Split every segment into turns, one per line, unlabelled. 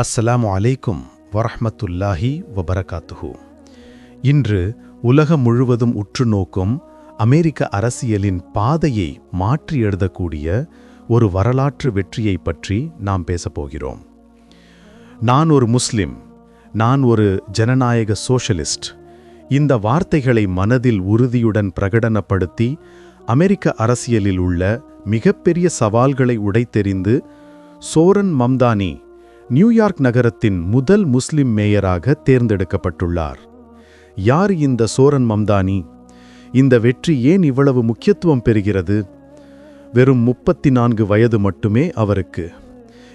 அஸ்ஸலாமு அலைக்கும் வரஹமத்துல்லாஹி வபரகாத்துஹு. இன்று உலகம் முழுவதும் உற்று நோக்கும் அமெரிக்க அரசியலின் பாதையை மாற்றி எழுதக்கூடிய ஒரு வரலாற்று வெற்றியை பற்றி நாம் பேசப்போகிறோம் நான் ஒரு முஸ்லிம் நான் ஒரு ஜனநாயக சோஷலிஸ்ட். இந்த வார்த்தைகளை மனதில் உறுதியுடன் பிரகடனப்படுத்தி அமெரிக்க அரசியலில் உள்ள மிகப்பெரிய சவால்களை உடைத்தெறிந்து சோரன் மம்தானி நியூயார்க் நகரத்தின் முதல் முஸ்லிம் மேயராக தேர்ந்தெடுக்கப்பட்டுள்ளார். யார் இந்த சோரன் மம்தானி? இந்த வெற்றி ஏன் இவ்வளவு முக்கியத்துவம் பெறுகிறது? வெறும் முப்பத்தி நான்கு வயது மட்டுமே அவருக்கு.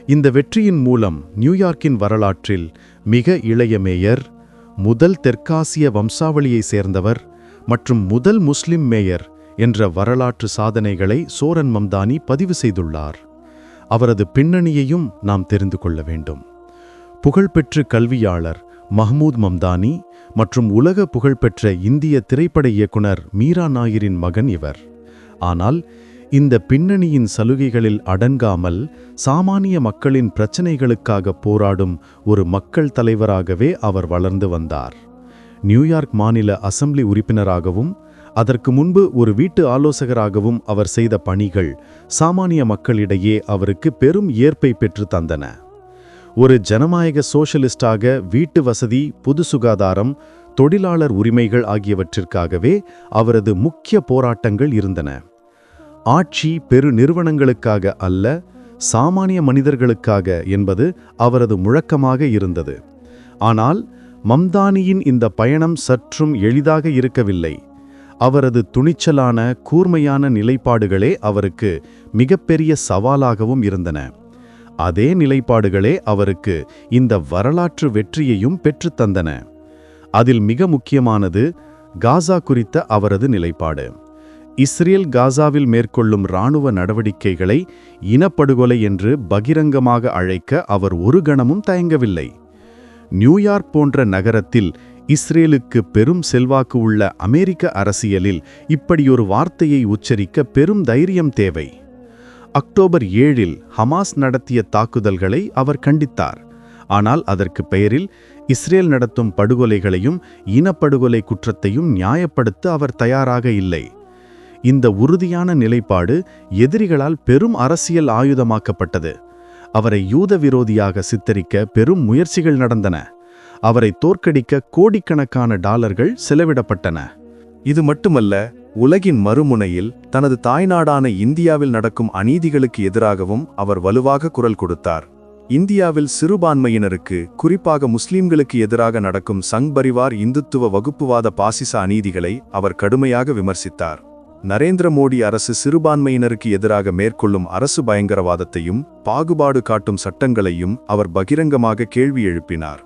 இந்த வெற்றியின் மூலம் நியூயார்க்கின் வரலாற்றில் மிக இளைய மேயர் முதல் தெற்காசிய வம்சாவளியை சேர்ந்தவர் மற்றும் முதல் முஸ்லிம் மேயர் என்ற வரலாற்று சாதனைகளை சோரன் மம்தானி பதிவு செய்துள்ளார். அவரது பின்னணியையும் நாம் தெரிந்து கொள்ள வேண்டும். புகழ்பெற்ற கல்வியாளர் மஹ்மூத் மம்தானி மற்றும் உலக புகழ்பெற்ற இந்திய திரைப்பட இயக்குனர் மீரா நாயரின் மகன் இவர். ஆனால் இந்த பின்னணியின் சலுகைகளில் அடங்காமல் சாமானிய மக்களின் பிரச்சினைகளுக்காக போராடும் ஒரு மக்கள் தலைவராகவே அவர் வளர்ந்து வந்தார். நியூயார்க் மாநில அசம்பிளி உறுப்பினராகவும் அதற்கு முன்பு ஒரு வீட்டு ஆலோசகராகவும் அவர் செய்த பணிகள் சாமானிய மக்களிடையே அவருக்கு பெரும் ஏற்பை பெற்று தந்தன. ஒரு ஜனநாயக சோஷலிஸ்டாக வீட்டு வசதி பொது சுகாதாரம் தொழிலாளர் உரிமைகள் ஆகியவற்றிற்காகவே அவரது முக்கிய போராட்டங்கள் இருந்தன. ஆட்சி பெரு நிறுவனங்களுக்காக அல்ல சாமானிய மனிதர்களுக்காக என்பது அவரது முழக்கமாக இருந்தது. ஆனால் மம்தானியின் இந்த பயணம் சற்றும் எளிதாக இருக்கவில்லை. அவரது துணிச்சலான கூர்மையான நிலைப்பாடுகளே அவருக்கு மிகப்பெரிய சவாலாகவும் இருந்தன. அதே நிலைப்பாடுகளே அவருக்கு இந்த வரலாற்று வெற்றியையும் பெற்றுத்தந்தன அதில் மிக முக்கியமானது காசா குறித்த அவரது நிலைப்பாடு. இஸ்ரேல் காசாவில் மேற்கொள்ளும் இராணுவ நடவடிக்கைகளை இனப்படுகொலை என்று பகிரங்கமாக அழைக்க அவர் ஒரு கணமும் தயங்கவில்லை. நியூயார்க் போன்ற நகரத்தில் இஸ்ரேலுக்கு பெரும் செல்வாக்கு உள்ள அமெரிக்க அரசியலில் இப்படியொரு வார்த்தையை உச்சரிக்க பெரும் தைரியம் தேவை. அக்டோபர் ஏழில் ஹமாஸ் நடத்திய தாக்குதல்களை அவர் கண்டித்தார். ஆனால் அதற்கு பெயரில் இஸ்ரேல் நடத்தும் படுகொலைகளையும் இனப்படுகொலை குற்றத்தையும் நியாயப்படுத்த அவர் தயாராக இல்லை. இந்த உறுதியான நிலைப்பாடு எதிரிகளால் பெரும் அரசியல் ஆயுதமாக்கப்பட்டது. அவரை யூத விரோதியாக சித்தரிக்க பெரும் முயற்சிகள் நடந்தன. அவரை தோற்கடிக்க கோடிக்கணக்கான டாலர்கள் செலவிடப்பட்டன.
இது மட்டுமல்ல உலகின் மறுமுனையில் தனது தாய்நாடான இந்தியாவில் நடக்கும் அநீதிகளுக்கு எதிராகவும் அவர் வலுவாக குரல் கொடுத்தார். இந்தியாவில் சிறுபான்மையினருக்கு குறிப்பாக முஸ்லிம்களுக்கு எதிராக நடக்கும் சங் பரிவார் இந்துத்துவ வகுப்புவாத பாசிச அநீதிகளை அவர் கடுமையாக விமர்சித்தார். நரேந்திர மோடி அரசு சிறுபான்மையினருக்கு எதிராக மேற்கொள்ளும் அரசு பயங்கரவாதத்தையும் பாகுபாடு காட்டும் சட்டங்களையும் அவர் பகிரங்கமாக கேள்வி எழுப்பினார்.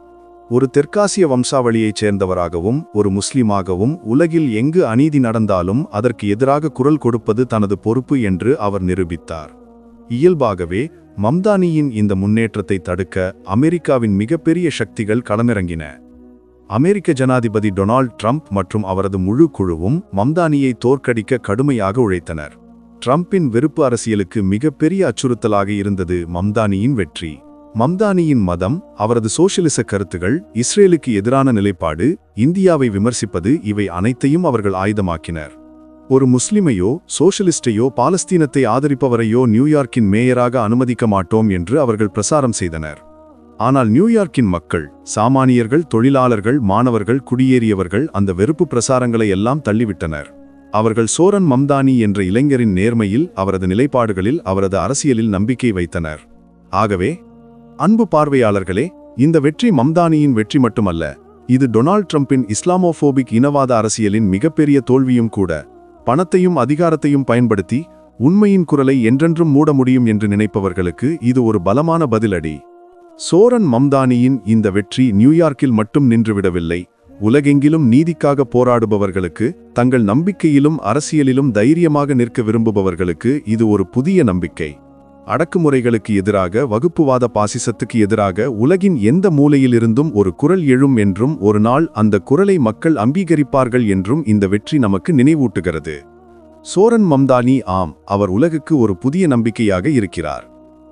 ஒரு தெற்காசிய வம்சாவளியைச் சேர்ந்தவராகவும் ஒரு முஸ்லிமாகவும் உலகில் எங்கு அநீதி நடந்தாலும் அதற்கு எதிராக குரல் கொடுப்பது தனது பொறுப்பு என்று அவர் நிரூபித்தார். இயல்பாகவே மம்தானியின் இந்த முன்னேற்றத்தை தடுக்க அமெரிக்காவின் மிகப்பெரிய சக்திகள் களமிறங்கின. அமெரிக்க ஜனாதிபதி டொனால்ட் ட்ரம்ப் மற்றும் அவரது முழு குழுவும் மம்தானியை தோற்கடிக்க கடுமையாக உழைத்தனர். ட்ரம்பின் வெறுப்பு அரசியலுக்கு மிகப்பெரிய அச்சுறுத்தலாக இருந்தது மம்தானியின் வெற்றி. மம்தானியின் மதம் அவரது சோசியலிச கருத்துகள் இஸ்ரேலுக்கு எதிரான நிலைப்பாடு இந்தியாவை விமர்சிப்பது இவை அனைத்தையும் அவர்கள் ஆயுதமாக்கினர். ஒரு முஸ்லிமையோ சோசியலிஸ்டையோ பாலஸ்தீனத்தை ஆதரிப்பவரையோ நியூயார்க்கின் மேயராக அனுமதிக்க மாட்டோம் என்று அவர்கள் பிரசாரம் செய்தனர். ஆனால் நியூயார்க்கின் மக்கள் சாமானியர்கள் தொழிலாளர்கள் மாணவர்கள் குடியேறியவர்கள் அந்த வெறுப்பு பிரசாரங்களை எல்லாம் தள்ளிவிட்டனர். அவர்கள் சோரன் மம்தானி என்ற இளைஞரின் நேர்மையில் அவரது நிலைப்பாடுகளில் அவரது அரசியலில் நம்பிக்கை வைத்தனர். ஆகவே அன்பு பார்வையாளர்களே இந்த வெற்றி மம்தானியின் வெற்றி மட்டுமல்ல இது டொனால்ட் ட்ரம்பின் இஸ்லாமோபோபிக் இனவாத அரசியலின் மிகப்பெரிய தோல்வியும் கூட. பணத்தையும் அதிகாரத்தையும் பயன்படுத்தி உண்மையின் குரலை என்றென்றும் மூட முடியும் என்று நினைப்பவர்களுக்கு இது ஒரு பலமான பதிலடி. சோரன் மம்தானியின் இந்த வெற்றி நியூயார்க்கில் மட்டும் நின்றுவிடவில்லை. உலகெங்கிலும் நீதிக்காக போராடுபவர்களுக்கு தங்கள் நம்பிக்கையிலும் அரசியலிலும் தைரியமாக நிற்க விரும்புபவர்களுக்கு இது ஒரு புதிய நம்பிக்கை. அடக்குமுறைகளுக்கு எதிராக வகுப்புவாத பாசிசத்துக்கு எதிராக உலகின் எந்த மூலையிலிருந்தும் ஒரு குரல் எழும் என்றும் ஒரு நாள் அந்த குரலை மக்கள் அங்கீகரிப்பார்கள் என்றும் இந்த வெற்றி நமக்கு நினைவூட்டுகிறது. சோரன் மம்தானி ஆம் அவர் உலகுக்கு ஒரு புதிய நம்பிக்கையாக இருக்கிறார்.